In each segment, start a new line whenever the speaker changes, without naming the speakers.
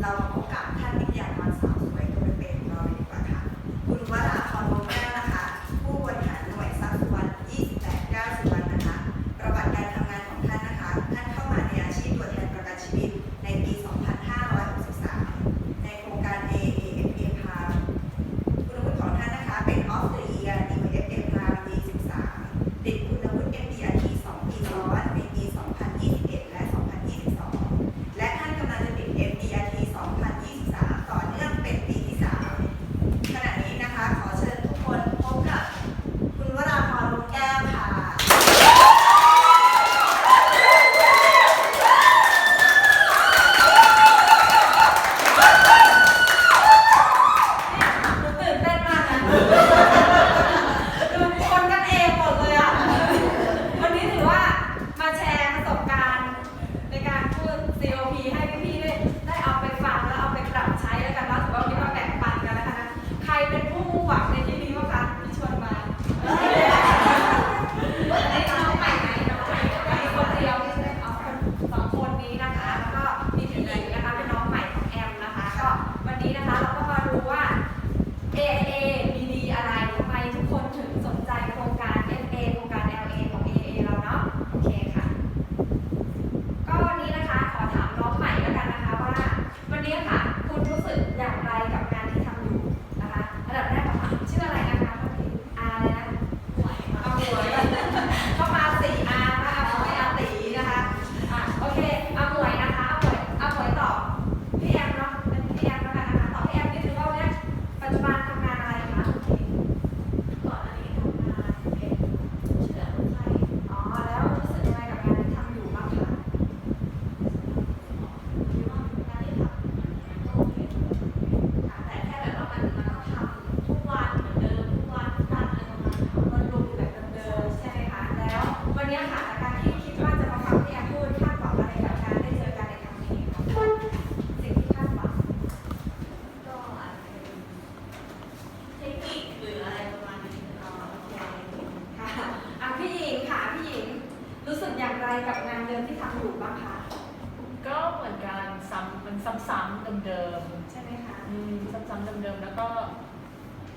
เรามาพบกับท่านวิทยากรสาสวยตัว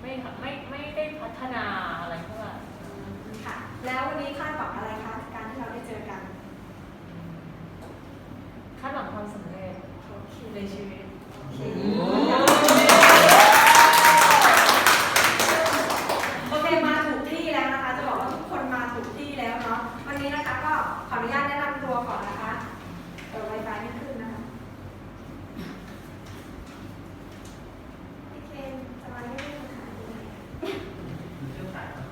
ไม่ไม่ไม่ได้พั
ฒนาอะไรเท่าไหร่
ค่ะ แล้ววันนี้คาดหวังอะไรคะการที่เราได้เจอกัน
คาดหวังความสำเร็จ
โอเค
ในชีวิต
โอเคโอเค มาถูกที่แล้วนะคะ จะบอกว่าทุกคนมาถูกที่แล้วเนาะ วันนี้นะคะก็ขออนุญาตแนะนำตัวก่อนนะคะ เออไวไฟไม่ขึ้นนะคะพี่เคนสมาธิไม่มีปัญหาดีไหม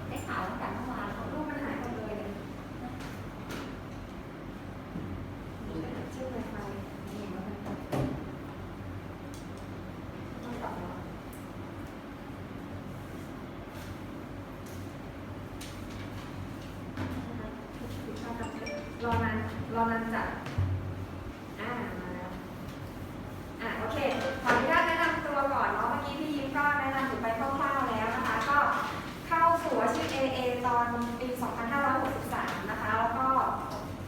ได้ข่าวตั้งแต่เมื่อวานเขารูปมันหายหมดเลยเนี่ยชื่อไวไฟเห็นว่ามันต้องตอบเนาะ ร อนานรอนจัดอ่ามาแล้วอ่าโอเคขออนุญาตแนะนำตัวก่อนเนาะเมื่อกี้พี่ยิ้มก็แนะนำถึงไปคร่าวๆแล้วนะคะ ก็เข้าสู่อาชีพ AA ตอนปี 2563 นะคะ แล้วก็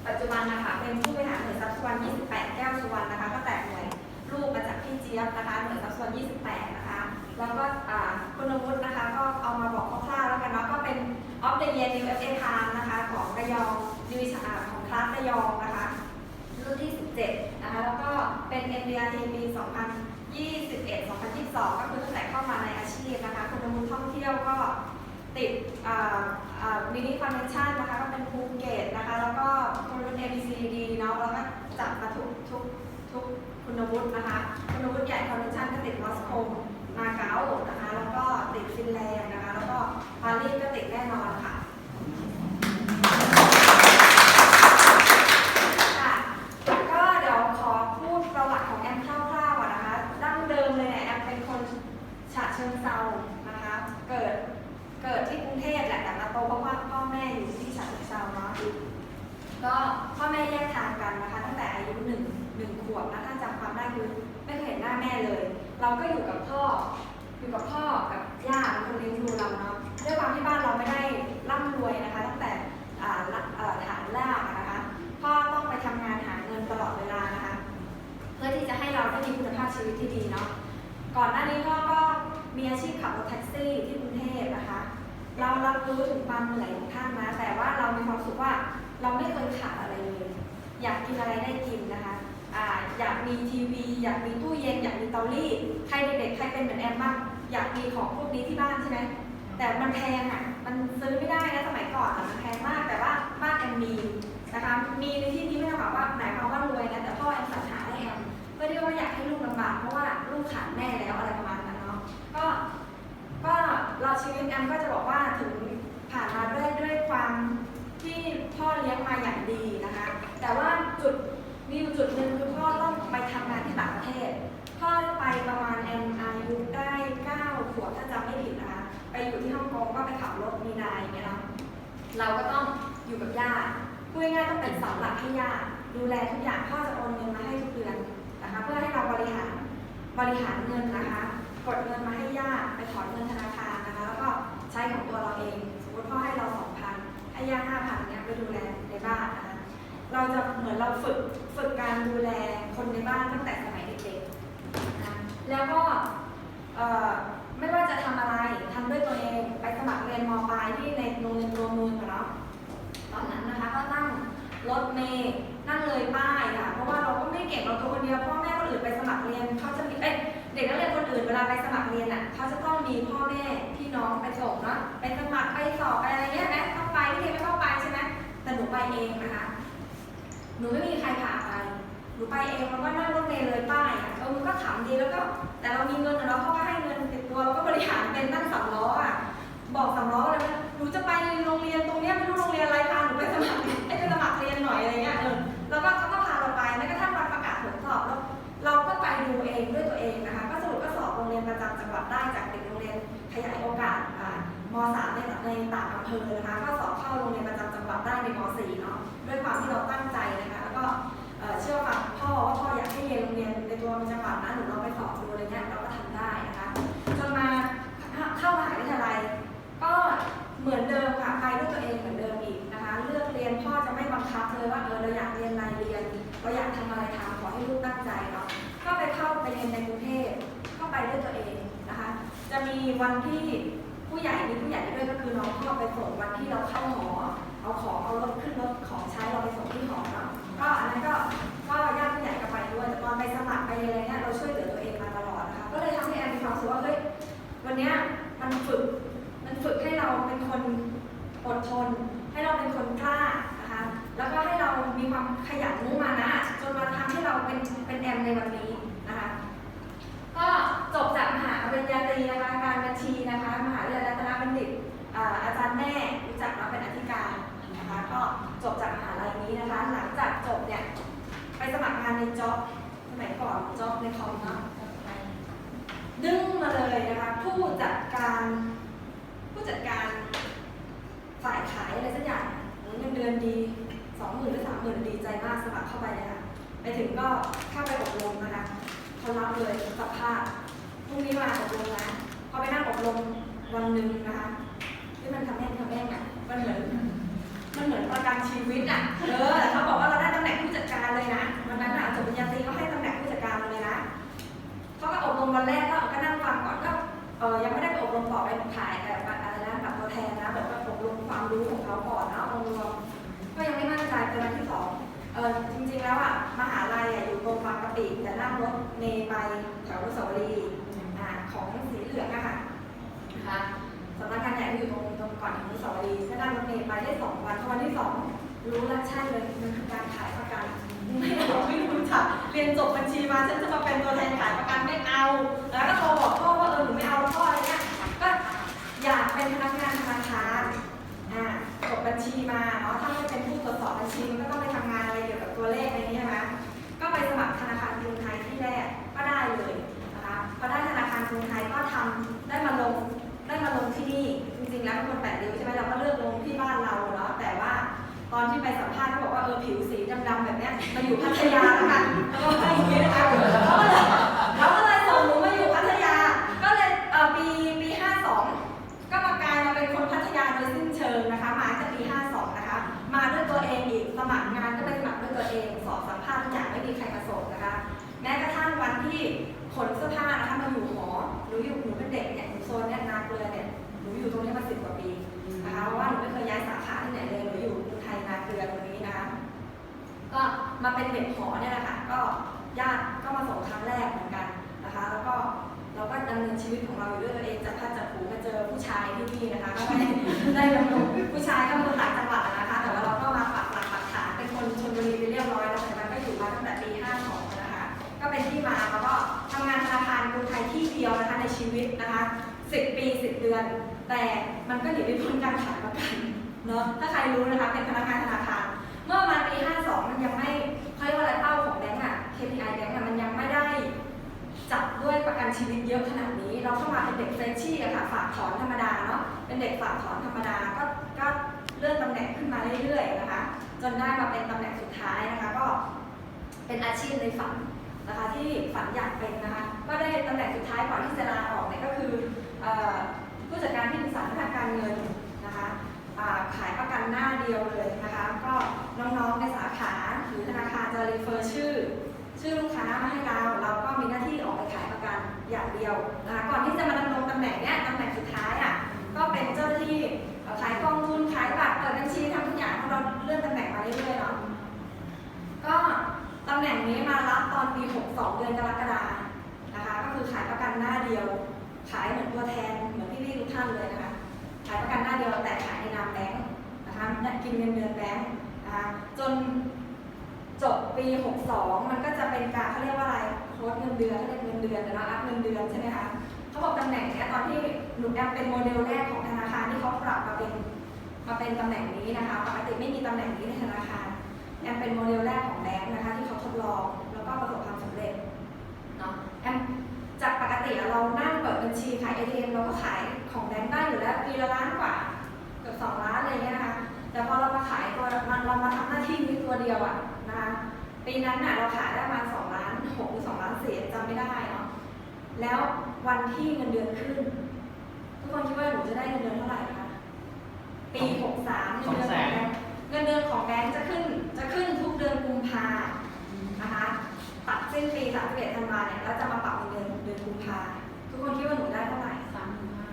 ปัจจุบันนะคะเป็นผู้บริหารหน่วยทรัพย์สุวรรณ28 แก้วสุวรรณนะคะก็แตกหน่วยลูกมาจากพี่เจี๊ยบนะคะหน่วยทรัพย์สุวรรณ28 นะคะ แล้วก็อ่าคุณวุฒินะคะก็เอามาบอกคร่าวๆแล้วกันเนาะก็เป็นออฟเดอะเยียร์นิวเอฟเอพามนะคะของระยองดิวิชาของคลาสระยองนะคะ รุ่นที่ 17 นะคะ แล้วก็ เป็น MDRT ปี 2021 2022 ก็คือตั้งแต่เข้ามาในอาชีพนะคะคุณมุลท่องเที่ยวก็ติดมินิคอนเวนชั่นนะคะก็เป็นภูเก็ตนะคะ แล้วก็คุณรุ่น ABCD เนาะแล้วก็จัดมาทุกทุกทุกคุณวุฒินะคะ คุณวุฒิใหญ่คอนเวนชั่นก็ติดมอสโกมาเก๊านะคะ แล้วก็ติดฟินแลนด์นะคะ แล้วก็ปารีสก็ติดแน่นอนค่ะก็เดี๋ยวขอพูดประวัติของแอมคร่าวๆก่อนนะคะ ดั้งเดิมเลยเนี่ยแอมเป็นคนฉะเชิงเซานะคะ เกิด เกิดที่กรุงเทพแหละ แต่มาโตเพ ราะว่าพ่อแม่อยู่ที่ฉะเชิงเซาเนาะก็พ่อแม่แยกทางกันนะคะ ตั้งแต่อายุหนึ่งหนึ่งขวบนะถ้าจำความได้คือไม่เคยเห็นหน้าแม่เลย เราก็อยู่กับพ่ออยู่กับพ่อกับย่าคนเลี้ยงดูเราเนาะด้วยความที่บ้านเราไม่ได้ร่ำรวยนะคะ ตั้งแต่อ่าละเอ่อฐานรากนะคะพ่อต้องไปทำงานหาเงินตลอดเวลานะคะเพื่อที่จะให้เราได้มีคุณภาพชีวิตที่ดีเนาะก่อนหน้านี้พ่อก็มีอาชีพขับรถแท็กซี่ที่กรุงเทพนะคะ เรารับรู้ถึงความเหนื่อยของท่านนะ แต่ว่าเรามีความสึกว่าเราไม่เคยขาดอะไรเลย อยากกินอะไรได้กินนะคะอ่าอยากมีทีวี อยากมีตู้เย็น อยากมีเตารีด ใครเด็กๆ ใครเป็นเหมือนแอมบ้าง อยากมีของพวกนี้ที่บ้านใช่ไหม แต่มันแพงอะ มันซื้อไม่ได้นะสมัยก่อนอะมันแพงมาก แต่ว่าบ้านแอมมีนะคะ มีในที่นี้ไม่ได้หมายว่าหมายความว่ารวยนะ แต่พ่อแอมสรรหาให้แอมเพื่อที่ว่าอยากให้ลูกลำบากเพราะว่าลูกขาดแม่แล้วอะไรประมาณนั้นเนาะ ก็ ก็ เราชีวิตแอมก็จะบอกว่าถึงผ่านมาด้วยด้วยความที่พ่อเลี้ยงมาอย่างดีนะคะ แต่ว่าจุดนี่จุดหนึ่งคือพ่อต้องไปทำงานที่ต่างประเทศ พ่อไปประมาณแอมอายุได้9ขวบถ้าจำไม่ผิดนะคะไปอยู่ที่ฮ่องกงก็ไปขับรถมีนายอย่างเงี้ยเนาะเราก็ต้องอยู่กับย่าพูดง่ายๆต้องเป็นเสาหลักให้ย่าดูแลทุกอย่างพ่อจะโอนเงินมาให้ทุกเดือนนะคะเพื่อให้เราบริหารบริหารเงินนะคะ กดเงินมาให้ย่าไปถอนเงินธนาคาร ก็ใช้ของตัวเราเอง สมมติพ่อให้เราสองพันให้ย่าห้าพันเนี่ยไปดูแลในบ้านนะคะเราจะเหมือนเราฝึกฝึกการดูแลคนในบ้านตั้งแต่สมัยเด็กๆนะแล้วก็ไม่ว่าจะทำอะไรทำด้วยตัวเองไปสมัครเรียนมปลายที่ในโรงเรียนตัวเมืองอะเนาะตอนนั้นนะคะก็นั่งรถเมล์นั่งเลยป้ายค่ะเพราะว่าเราก็ไม่เก่งเราตัวคนเดียวพ่อแม่คนอื่นไปสมัครเรียนเขาจะมีเอ้ย เด็กนักเรียนคนอื่นเวลาไปสมัครเรียนอะเขาจะต้องมีพ่อแม่พี่น้องไปส่งเนาะไปสมัครไปสอบไปอะไรเงี้ยไหมต้องไปที่เรียนไม่ต้องไปใช่ไหมแต่หนูไปเองนะคะหนูไม่มีใครพาไปหนูไปเองแล้วก็นั่งรถเมล์เลยป้ายอะเออมันก็ขำดีแล้วก็ แต่เรามีเงินเนาเขาก็ให้เงินติดตัวเราก็บริหารเป็นนั่งสามล้ออะบอกสามล้อเลยว่าหนูจะไปโรงเรียนตรงเนี้ยไม่รู้โรงเรียนอะไรพาหนูไปสมัครให้ไปสมัครเรียนหน่อยอะไรเงี้ยเออแล้วก็เขาก็ รงจังหวัดได้จากเด็กโรงเรียนขยายโอกาสอ่ามสามในในต่างอำเภอนะคะก็สอบเข้าโรงเรียนประจำจังหวัดได้ในมสี่เนาะด้วยความที่เราตั้งใจนะคะแล้วก็เชื่อฟังพ่อว่าพ่ออยากให้เรียนโรงเรียนในตัวจังหวัดนะหนูลองไปสอบดูอะไรเงี้ยเราก็ทำได้นะคะจนมาเข้ามหาวิทยาลัยก็เหมือนเดิมค่ะไปด้วยตัวเองเหมือนเดิมอีกนะคะเลือกเรียนพ่อจะไม่บังคับเลยว่าเออเราอยากเรียนอะไรเรียนเราอยากทำอะไรทำขอให้ลูกตั้งใจเนาะก็ไปเข้าไปเรียนในกรุงเทพก็ไปด้วยตัวเอง จะมีวันที่ผู้ใหญ่มีผู้ใหญ่ด้วยก็คือน้องพ่อไปส่งวันที่เราเข้าหอ เอาของเอารถขึ้นรถของใช้เราไปส่งที่หอเนาะก็อันนั้นก็ก็ญาติผู้ใหญ่ก็ไปด้วยแต่ตอนไปสมัครไปอะไรเนี่ยเราช่วยเหลือตัวเองมาตลอดนะคะก็เลยทำให้แอนมีความรู้สึกว่าเฮ้ยวันเนี้ยมันฝึกมันฝึกให้เราเป็นคนอดทน ให้เราเป็นคนกล้านะคะแล้วก็ให้เรามีความขยันมุ่งมานะจนมาทำให้เราเป็นเป็นแอมในวันนี้ จ็อบในคอมเนาะดึงมาเลยนะคะ ผู้จัดการ ผู้จัดการฝ่ายขายอะไรสักอย่างโอ้ยเงินเดือนดีสองหมื่นหรือสามหมื่นดีใจมากสมัครเข้าไปเลยค่ะไปถึงก็เข้าไปอบรมนะคะเขารับเลยสัมภาษณ์พรุ่งนี้มาอบรมนะพอไปนั่งอบรมวันหนึ่งนะคะที่มันทำแม่งทำแม่งอะมันเหมือนมันเหมือนประกันชีวิตอะเออแต่เขาบอก วันแรกก็ก็นั่งฟังก่อนก็เออยังไม่ได้ไปอบรมต่อไปถ่ายแบบอะไรนะแบบตัวแทนนะแบบว่าอบรมความรู้ของเขาก่อนนะองค์รวมก็ยังไม่มั่นใจเป็นวันที่สองเออจริงๆแล้วอะมหาลัยอะอยู่ตรงบางกะปิแต่นั่งรถเมล์ไปแถวอนุสาวรีอ่าของสีเหลืองอะค่ะนะคะสำนักงานใหญ่อยู่ตรงตรงก่อนถึงอนุสาวรีก็นั่งรถเมล์ไปได้สองวันพอวันที่สองรู้แล้วใช่เลยมันคือการขายประกัน ไม่เอาไม่รู้จักเรียนจบบัญชีมาฉันจะมาเป็นตัวแทนขายประกันไม่เอา แล้วก็โทรบอกพ่อว่าเออหนูไม่เอาแล้วพ่ออะไรเงี้ยก็อยากเป็นพนักงานธนาคารอ่าจบบัญชีมาเนาะถ้าไม่เป็นผู้ตรวจสอบบัญชีมันก็ต้องไปทำงานอะไรเกี่ยวกับตัวเลขอะไรเนี้ใช่ไหมก็ไปสมัครธนาคารกรุงไทยที่แรกก็ได้เลยนะคะพอได้ธนาคารกรุงไทยก็ทำได้มาลงได้มาลงที่นี่จริงๆแล้วเป็นคนแปดริ้วใช่ไหมเราก็เลือกลงที่ มาอยู่พัทยาแล้วกันแล้วก็ไปอย่างเงี้ยนะคะเขาก็เลยเขาก็เลยส่งหนูมาอยู่พัทยา ก็เลยเออปีปี 52 ก็มากลายมาเป็นคนพัทยาโดยสิ้นเชิงนะคะ มาจากปี 52 นะคะ มาด้วยตัวเองอีกสมัครงานก็ไปสมัครด้วยตัวเอง สอบสัมภาษณ์ทุกอย่างไม่มีใครมาส่งนะคะ แม้กระทั่งวันที่ขนเสื้อผ้านะคะมาอยู่หอหนูอยู่หนูเป็นเด็กเนี่ยหนูโซนเนี่ยนาเกลือเนี่ย มาเป็นเด็กหอเนี่ยแหละค่ะก็ญาติก็มาส่งครั้งแรกเหมือนกันนะคะ แล้วก็เราก็ดำเนินชีวิตของเราอยู่ด้วยตัวเองจัดพัดจัดผูมาเจอผู้ชายที่นี่นะคะก็ได้ได้ลงทุนผู้ชายก็เป็นคนต่างจังหวัดนะคะ แต่ว่าเราก็มาปักหลักปักฐานเป็นคนชลบุรีไปเรียบร้อยแล้วแต่มันก็อยู่มาตั้งแต่ปี52นะคะ ก็เป็นที่มาแล้วก็ทำงานธนาคารกรุงไทยที่เดียวนะคะในชีวิตนะคะ10 ปี 10 เดือน แต่มันก็หนีไม่พ้นการขายประกันเนาะถ้าใครรู้นะคะเป็นพนักงานธนาคาร ด็กเฟรชชี่อะค่ะฝากถอนธรรมดาเนาะเป็นเด็กฝากถอนธรรมดาก็ก็เลื่อนตำแหน่งขึ้นมาเรื่อยๆนะคะ จนได้มาเป็นตำแหน่งสุดท้ายนะคะ ก็เป็นอาชีพในฝันนะคะที่ฝันอยากเป็นนะคะก็ได้ตำแหน่งสุดท้ายก่อนที่จะลาออกเนี่ยก็คืออผู้จัดการที่ปรึกษาทางการเงินนะคะขายประกันหน้าเดียวเลยนะคะก็น้องๆในสาขาหรือธนาคารจะรีเฟอร์ชื่อ ชื่อลูกค้ามาให้เราเราก็มีหน้าที่ออกไปขายประกัน อย่างเดียวนะคะก่อนที่จะมาดำรงตำแหน่งเนี้ยตำแหน่งสุดท้ายอะก็เป็นเจ้าหน้าที่ขายกองทุนขายบัตรเปิดบัญชีทำทุกอย่างเพราะเราเลื่อนตำแหน่งมาเรื่อยๆเนาะก็ตำแหน่งนี้มารับตอนปี 62 เดือนกรกฎานะคะก็คือขายประกันหน้าเดียว ขายเหมือนตัวแทนเหมือนพี่ๆทุกท่านเลยนะคะขายประกันหน้าเดียวแต่ขายในนามแบงค์นะคะกินเงินเดือนแบงค์นะคะจนจบปี 62 มันก็จะเป็นการเขาเรียกว่าอะไร ค้ดเงินเดือนเขาเรียกเงินเดือนนะอัพเงินเดือนใช่ไหมคะเขาบอกตำแหน่งเนี้ยตอนที่หนูแอมเป็นโมเดลแรกของธนาคารที่เขาปรับมาเป็นมาเป็นตำแหน่งนี้นะคะปกติไม่มีตำแหน่งนี้ในธนาคารแอมเป็นโมเดลแรกของแบงค์นะคะที่เขาทดลองแล้วก็ประสบความสำเร็จเนาะแอมจากปกติเรานั่งเปิดบัญชีขาย ATM เราก็ขายของแบงค์ได้อยู่แล้วปีละล้านกว่าเกือบสองล้านอะไรเงี้ยนะคะแต่พอเรามาขายตัวเรามาทำหน้าที่นี้ตัวเดียวอะนะคะ ปีนั้นน่ะเราขายได้ประมาณสองล้านหกหรือสองล้านสี่จำไม่ได้เนาะแล้ววันที่เงินเดือนขึ้น ทุกคนคิดว่าหนูจะได้เงินเดือนเท่าไหร่คะปีหกสามเงินเดือนของแบงค์เงินเดือนของแบงค์จะขึ้น จะขึ้นทุกเดือนกุมภานะคะตัดสิ้นปี31ธันวาเนี่ยแล้วจะมาปรับเป็นเดือนเดือนกุมภาทุกคนคิดว่าหนูได้เท่าไหร่
สามหมื่นห้า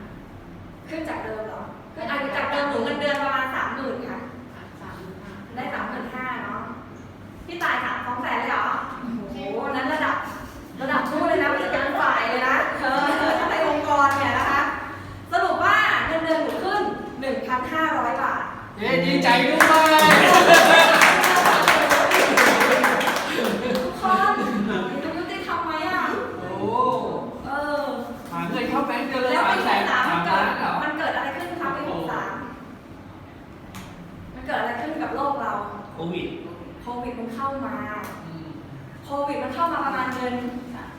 ขึ้นจากเดิมเหรอขึ้นอาจจะจากเดิมหนูเงินเดือนประมาณสามหมื่นค่ะ
สามหมื่นห้า
ได้สามหมื่นห้าเนาะ พี่ตายค่ะสองแสนเลยเหรอ โอ้โห นั้นระดับ ระดับชู้เลยนะผู้จัดการฝ่ายเลยนะ เออถ้าในองค์กรเนี่ยนะคะ สรุปว่าเงินเดือนหนูขึ้น 1,500 บาท
เย้ดีใจด้วย
ทุกคนจะยุติธรรมไหมอะ
โอ้
เออ
หาเงินเข้าแบงค์เดือนละ
แล้ว
สา
ปี
มแสน
สาม
สาม
มันเกิ
ล้า
ด
นเหรอ
มันเกิดอะไรขึ้นคะปีหกสามมันเกิดอะไรขึ้นกับโลกเรา
โควิด
โควิดมันเข้ามา
อืม
โควิด มันเข้ามาประมาณเดือน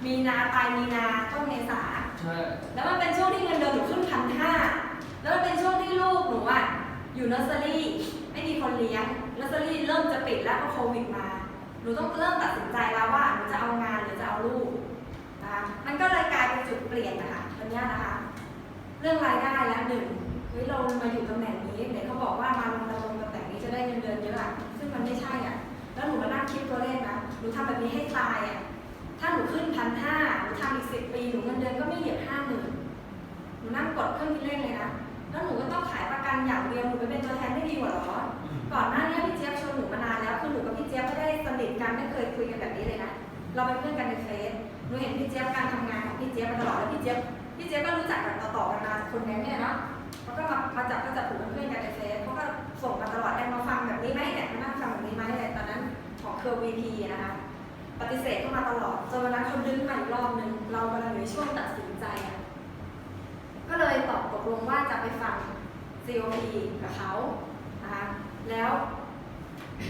มีนาปลายมีนาต้นเมษา
ใช่
แล้วมันเป็นช่วงที่เงินเดือนหนูขึ้นพันห้าแล้วมันเป็นช่วงที่ลูกหนูอะอยู่เนอร์เซอรี่ไม่มีคนเลี้ยงเนอร์เซอรี่เริ่มจะปิดแล้วเพราะโควิดมา หนูต้องเริ่มตัดสินใจแล้วว่าหนูจะเอางานหรือจะเอาลูกนะคะมันก็เลยกลายเป็นจุดเปลี่ยนนะคะตอนเนี้ยนะคะ เรื่องรายได้แล้วหนึ่งเฮ้ยเรามาอยู่ตำแหน่งนี้เด็กเขาบอกว่ามาลงดำรงตำแหน่งนี้จะได้เงินเดือนเยอะอะซึ่งมันไม่ใช่อะแล้วหนูมานั่งคิดตัวเลขนะ หนูทำแบบนี้ให้ตายอะ ถ้าหนูขึ้นพันห้าหนูทำอีกสิบปี หนูเงินเดือนก็ไม่เหยียบห้าหมื่นหนูนั่งกดเครื่องคิดเลขเลยนะ แล้วหนูก็ต้องขายประกันอย่างเดียว หนูไปเป็นตัวแทนไม่ดีกว่าเหรอ ก่อนหน้านี้พี่เจี๊ยบชวนหนูมานานแล้ว คือหนูกับพี่เจี๊ยบไม่ได้สนิทกันไม่เคยคุยกันแบบนี้เลยนะ เราเป็นเพื่อนกันในเฟซ หนูเห็นพี่เจี๊ยบการทำงานของพี่เจี๊ยบมาตลอด แล้วพี่เจี๊ยบ พี่เจี๊ยบก็รู้จักกันต่อๆกันมาคนนี้เนี่ยเนาะเขาก็มามาจับก็จับถูกเป็นเพื่อนกันในเฟซ องเคอร์วีพีนะคะปฏิเสธเข้ามาตลอดจนวันนั้นเขาดึงมาอีกรอบนึง เรากำลังอยู่ในช่วงตัดสินใจอะก็เลยตอบตกลงว่าจะไปฟัง COP กับเขานะคะแล้ว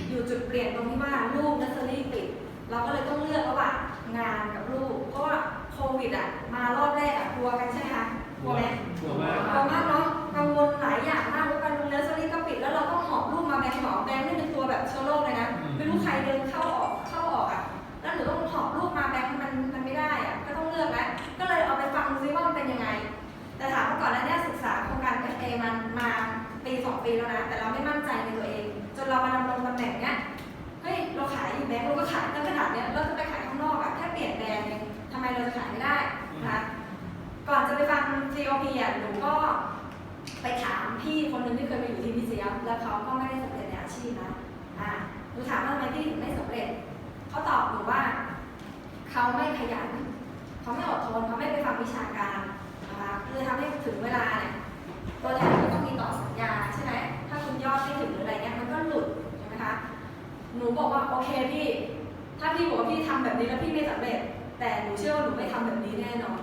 อยู่จุดเปลี่ยนตรงที่ว่าลูกนัสเซอรี่ปิด เราก็เลยต้องเลือกระหว่างงานกับลูกเพราะว่าโควิดอะมารอบแรกอะกลัวกันใช่ไหมคะกลัวไหม
กลัวมาก
กลัวมากเนาะกังวลหลายอย่างมากแล้วกันเนอร์เซอรี่ก็ปิด แล้วเราต้องหอบลูกมาแบงค์หมอแบงค์นี่เป็นตัวแบบเชื้อโรคเลยนะ ไม่รู้ใครเดินเข้าออกเข้าออกอะ แล้วหนูต้องหอบลูกมาแบงค์มันมันไม่ได้อะ ก็ต้องเลือกแล้ว ก็เลยเอาไปฟังดูซิว่ามันเป็นยังไง แต่ถามว่าก่อนหน้านี้ศึกษาโครงการ FA มันมาปีสองปีแล้วนะ แต่เราไม่มั่นใจในตัวเอง จนเรามาดำรงตำแหน่งเนี้ย เฮ้ย เราขายอยู่แบงค์เราก็ขายตั้งขนาดเนี้ยเราจะไปขายข้างนอกอะ แค่เปลี่ยนแบรนด์เองทำไมเราจะขายไม่ได้นะคะ ก่อนจะไปฟัง COP อะหนูก็ไปถามพี่คนหนึ่งที่เคยไปอยู่ที่พีซีแล้วเขาก็ไม่ได้สำเร็จในอาชีพนะ อ่า หนูถามว่าทำไมพี่ถึงไม่สำเร็จ เขาตอบหนูว่า เขาไม่ขยัน เขาไม่อดทน เขาไม่ไปฟังวิชาการนะคะเลยทำให้ถึงเวลาเนี่ย ตัวแทนก็ต้องมีต่อสัญญาใช่ไหม ถ้าคุณยอดไม่ถึงหรืออะไรเงี้ยมันก็หลุดใช่ไหมคะ หนูบอกว่าโอเคพี่ ถ้าพี่บอกว่าพี่ทำแบบนี้แล้วพี่ไม่สำเร็จ แต่หนูเชื่อว่าหนูไม่ทำแบบนี้แน่นอน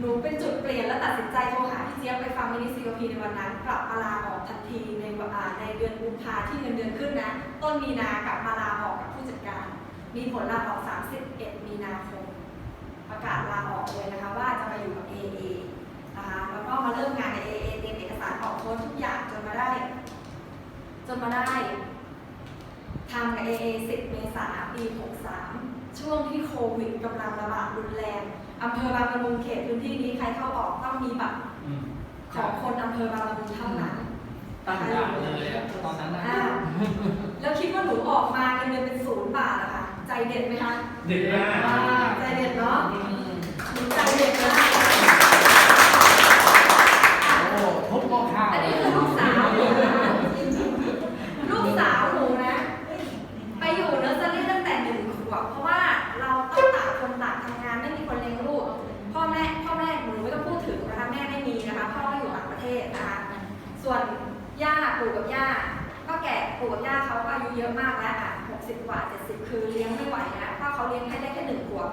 หนูเป็นจุดเปลี่ยนและตัดสินใจโทรหาพี่เจี๊ยบไปฟังมินิซีโอพีในวันนั้นกลับมาลาออกทันทีในวาในเดือนกุมภาที่เงินเดือนขึ้นนะ ต้นมีนากลับมาลาออกกับผู้จัดการ มีผลลาออก 31 มีนาคม ประกาศลาออกเลยนะคะว่าจะมาอยู่กับ AA นะคะแล้วก็มาเริ่มงานใน AA เตรียมเอกสารออกโค้ดทุกอย่างจนมาได้ จนมาได้ทำกับ AA 10 เมษายนปี 63 ช่วงที่โควิดกำลังระบาดรุนแรง อำเภอบางละมุงเขตพื้นที่นี้ใครเข้าออกต้องมีบัตร
อืม
ของคนอำเภอบางละมุงเท่านั้น
ตั้งด่านเลยอะตอนนั้นนะ
อ่าแล้วคิดว่าหนูออกมาเงินเดือนเป็นศูนย์บาทอะค่ะ ใจเด็ดไหมคะ
เด็กมาก
อ่าใจเด็ดเนาะ
อืม
หนูใจเด็ดมาก
โอ้ทุบหม้อข้าว
อันนี้คือลูกสาวหนูนะลูกสาวหนูนะ ไปอยู่เนอร์เซอรี่ตั้งแต่หนึ่งขวบ เพราะว่าเราต้องต่างคนต่างทำงานไม่มีคนเลี้ยงลูก พ่อแม่พ่อแม่หนูไม่ต้องพูดถึงนะคะแม่ไม่มีนะคะพ่อก็อยู่ต่างประเทศนะคะ ส่วนย่าปู่กับ ย่าก็แก่ปู่กับย่าเขาก็อายุเยอะมากแล้วอะ60กว่า70คือเลี้ยงไม่ไหวนะเพราะเขาเลี้ยงให้ได้แค่หนึ่งขวบ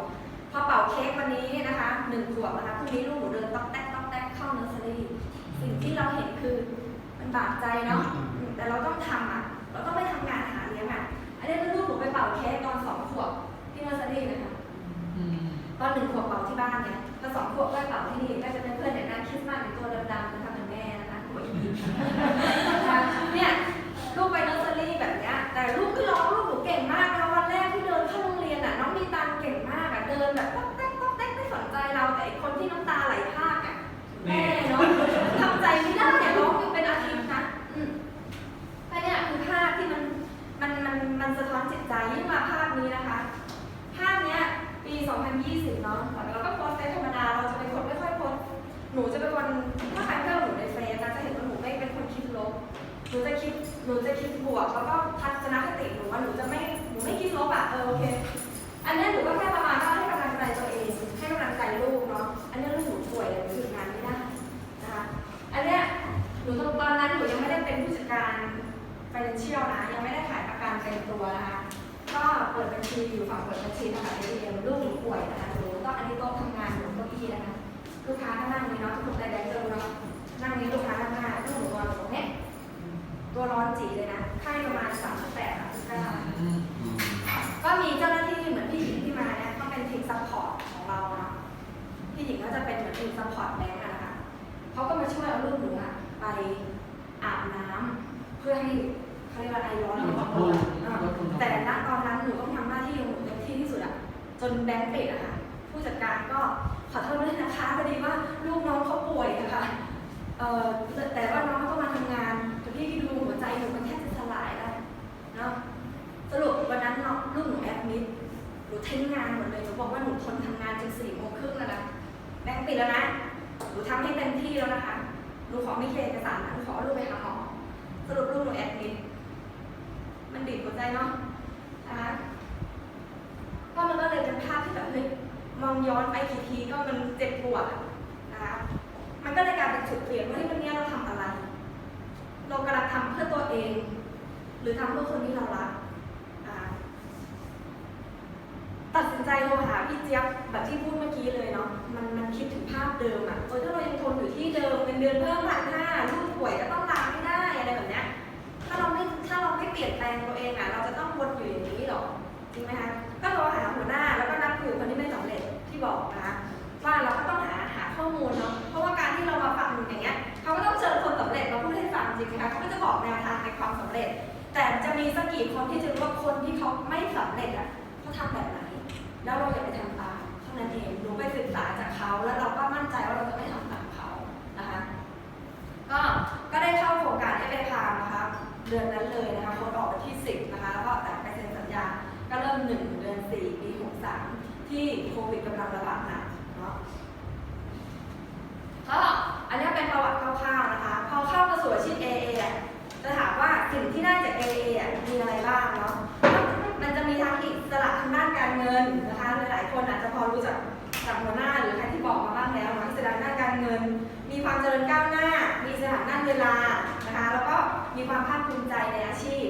พอเป่าเค้กวันนี้นะคะหนึ่งขวบนะคะพรุ่งนี้ลูกหนูเดินต๊อกแต๊กต๊อกแต๊กเข้าเนอร์เซอรี่สิ่งที่เราเห็นคือมันบาดใจเนาะอืมแต่เราต้องทำอะเราต้องไปทำงานหาเลี้ยงอะอันนี้เป็นลูกหนูไปเป่าเค้กตอนสองขวบที่เนอร์เซอรี่นะคะ
อืม
ตอนหนึ่งขวบเป่าที่บ้านเนี่ยพอสองขวบก็เป่าที่นี่ก็จะเป็นเพื่อนเนี่ยนะคริสต์มาสเป็นตัวดำๆนะคะเหมือ นแม่นะคะหัวอีนะคะเนี่ยลูกไปเนอร์เซอรี่แบบเนี้ยแต่ลูกไม่ร้องลูกหนูเก่งมากนะวันแรกที่เดินเข้าโรงเรียนอะน้องมีตังเก่งมากอะเดินแบบต๊อกแต๊กต๊อกแต๊กไม่สนใจเราแต่ไอ้คนที่น้ำตาไหลพรากอะแม่เนาะ ฝั่งเปิดบัญชีนะคะเอ็มลูกหนูป่วยนะคะหนูก็อันนี้โต๊ะทำงานหนูเก้าอี้นะคะลูกค้าก็นั่งนี่เนาะทุกคนได้แบงค์เจอเนาะนั่งนี้ลูกค้านั่งหน้าลูกหนูนอนอยู่ตรงเนี้ยตัวร้อนจีเลยนะไข้ประมาณสามสิบแปดสามสิบเก้า
อืม
ก็มีเจ้าหน้าที่เหมือนพี่หญิงที่มาเนี่ยเขาเป็นทีมซัพพอร์ตของเราเนาะพี่หญิงก็จะเป็นเหมือนทีมซัพพอร์ตแบงค์อะนะคะเขาก็มาช่วยเอาลูกหนูอะไปอาบน้ำเพื่อให้เขาเรียกว่าไอร้อนมันลดลงอะแต่ณตอนนั้นหนูต้องทำหน้าที่ของหนูเต็ม ที่สุดอะจนแบงค์ปิดอะค่ะผู้จัดการก็ขอโทษด้วยนะคะพอดีว่าลูกน้องเขาป่วยอะค่ะเอ่อแต่ว่าน้องก็มาทำงานจนพี่ดูหัวใจหนูมันแทบจะสลายแล้วเนาะสรุปวันนั้นเนาะลูกหนูแอดมิดหนูทิ้งงานหมดเลยหนูบอกว่าหนูทนทำงานจนสี่โมงครึ่งแล้วนะแบงค์ปิดแล้วนะ เดิมอะเออถ้าเรายังทนอยู่ที่เดิมเป็นเดือนเพิ่มพันห้าลูกป่วยก็ต้องลาไม่ได้อะไรแบบเนี้ยถ้าเราไม่ถ้าเราไม่เปลี่ยนแปลงตัวเองอะเราจะต้องวนอยู่อย่างนี้หรอจริงไหมคะก็โทรหาหัวหน้าแล้วก็นัดคุยกับคนที่ไม่สำเร็จที่บอกนะคะว่าเราก็ต้องหาหาข้อมูลเนาะเพราะว่าการที่เรามาฟังอย่างเงี้ยเขาก็ต้องเชิญคนสำเร็จมาพูดให้ฟังจริงไหมคะเขาก็จะบอกแนวทางในความสำเร็จ แต่จะมีสักกี่คนที่จะรู้ว่าคนที่เขาไม่สำเร็จอะเขาทำแบบไหนแล้วเราอย่าไปทำตาม นั้นเองหนูไปศึกษาจากเขาแล้วเราก็มั่นใจว่าเราจะไม่ทำตามเขานะคะ ก็ก็ได้เข้าโครงการที่ไปพามนะคะเดือนนั้นเลยนะคะคนออกวันที่ 10นะคะแล้วก็แต่ไปเซ็นสัญญาก็เริ่ม 1 เดือน 4 ปี 63 ที่โควิดกำลังระบาดหนักเนาะก็อันนี้เป็นประวัติคร่าวๆนะคะ พอเข้ามาสู่อาชีพ AA อะจะถามว่าสิ่งที่ได้จาก AA อะมีอะไรบ้างเนาะ มันจะมีทั้งอิสระทางด้านการเงินนะคะหลายๆคนอาจจะพอรู้จักจากหัวหน้าหรือใครที่บอกมาบ้างแล้วนะอิสระด้านการเงิน มีความเจริญก้าวหน้า มีสระด้านเวลานะคะแล้วก็มีความภาคภูมิใจในอาชีพ